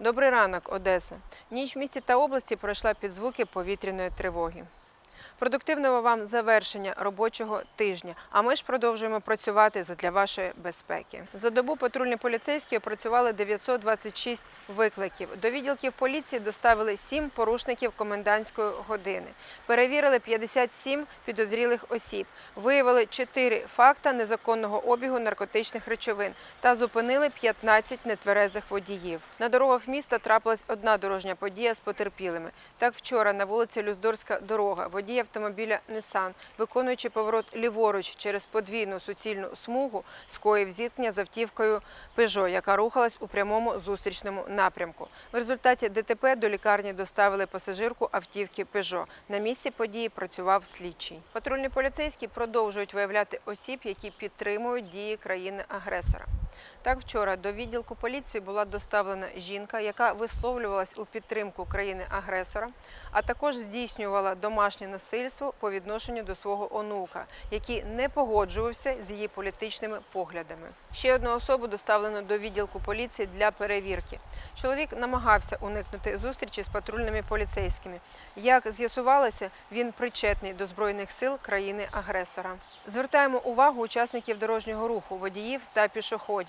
Добрий ранок, Одеса. Ніч в місті та області пройшла під звуки повітряної тривоги. Продуктивного вам завершення робочого тижня. А ми ж продовжуємо працювати для вашої безпеки. За добу патрульні поліцейські опрацювали 926 викликів. До відділків поліції доставили 7 порушників комендантської години. Перевірили 57 підозрілих осіб. Виявили 4 факта незаконного обігу наркотичних речовин та зупинили 15 нетверезих водіїв. На дорогах міста трапилась одна дорожня подія з потерпілими. Так вчора на вулиці Люздорська дорога водій автомобіля Nissan, виконуючи поворот ліворуч через подвійну суцільну смугу, скоїв зіткнення з автівкою Peugeot, яка рухалась у прямому зустрічному напрямку. В результаті ДТП до лікарні доставили пасажирку автівки Peugeot. На місці події працював слідчий. Патрульні поліцейські продовжують виявляти осіб, які підтримують дії країни-агресора. Так, вчора до відділку поліції була доставлена жінка, яка висловлювалась у підтримку країни-агресора, а також здійснювала домашнє насильство по відношенню до свого онука, який не погоджувався з її політичними поглядами. Ще одну особу доставлено до відділку поліції для перевірки. Чоловік намагався уникнути зустрічі з патрульними поліцейськими. Як з'ясувалося, він причетний до збройних сил країни-агресора. Звертаємо увагу учасників дорожнього руху, водіїв та пішоходів.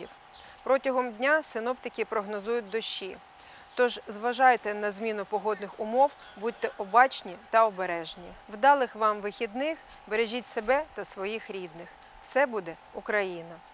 Протягом дня синоптики прогнозують дощі. Тож зважайте на зміну погодних умов, будьте обачні та обережні. Вдалих вам вихідних, бережіть себе та своїх рідних. Все буде Україна!